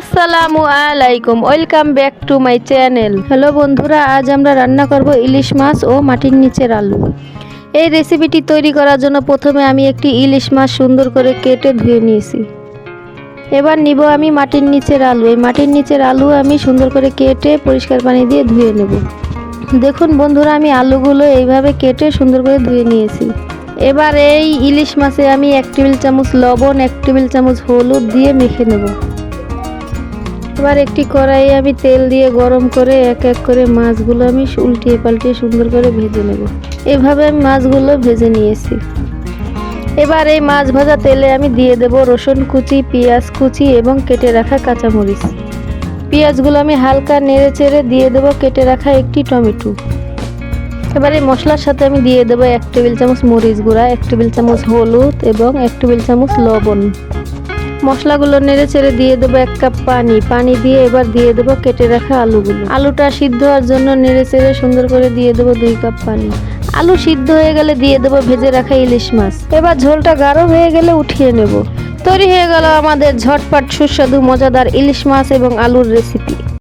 আসসালামু আলাইকুম, welcome back to my channel. Hello বন্ধুরা, আজ আমরা রান্না করব ইলিশ মাছ ও মাটির নিচের আলু। এই রেসিপিটি তৈরি করার জন্য প্রথমে আমি একটি ইলিশ মাছ সুন্দর করে কেটে ধুয়ে নিয়েছি। এবার নিব আমি মাটির নিচের আলু। এই মাটির নিচের আলু আমি সুন্দর করে কেটে পরিষ্কার পানি দিয়ে ধুয়ে নেব। দেখুন বন্ধুরা, আমি আলুগুলো এইভাবে কেটে সুন্দর করে ধুয়ে নিয়েছি। এবার এই ইলিশ মাছে আমি এক টেবিল চামচ লবণ, এক টেবিল চামচ হলুদ দিয়ে মেখে নেব। এবার একটি কড়াইয়ে আমি তেল দিয়ে গরম করে এক এক করে মাছগুলো আমি উল্টিয়ে পাল্টিয়ে সুন্দর করে ভেজে নেব। এভাবে আমি মাছগুলো ভেজে নিয়েছি। এবার এই মাছ ভাজা তেলে আমি দিয়ে দেব রসুন কুচি, পেঁয়াজ কুচি এবং কেটে রাখা কাঁচামরিচ। পেঁয়াজগুলো আমি হালকা নেড়ে চেড়ে দিয়ে দেব কেটে রাখা একটি টমেটো। এবার এই মশলার সাথে আমি দিয়ে দেবো এক টেবিল চামচ মরিচ গুঁড়া, এক টেবিল চামচ হলুদ এবং এক টেবিল চামচ লবণ। মশলাগুলো নেড়ে চেড়ে দিয়ে দেবো এক কাপ পানি। পানি দিয়ে এবার দিয়ে দেবো কেটে রাখা আলুগুলো। আলুটা সিদ্ধ হওয়ার জন্য নেড়ে চেড়ে সুন্দর করে দিয়ে দেবো দুই কাপ পানি। আলু সিদ্ধ হয়ে গেলে দিয়ে দেবো ভেজে রাখা ইলিশ মাছ। এবার ঝোলটা গাঢ় হয়ে গেলে উঠিয়ে নেব। তৈরি হয়ে গেল আমাদের ঝটপট সুস্বাদু, মজাদার ইলিশ মাছ এবং আলুর রেসিপি।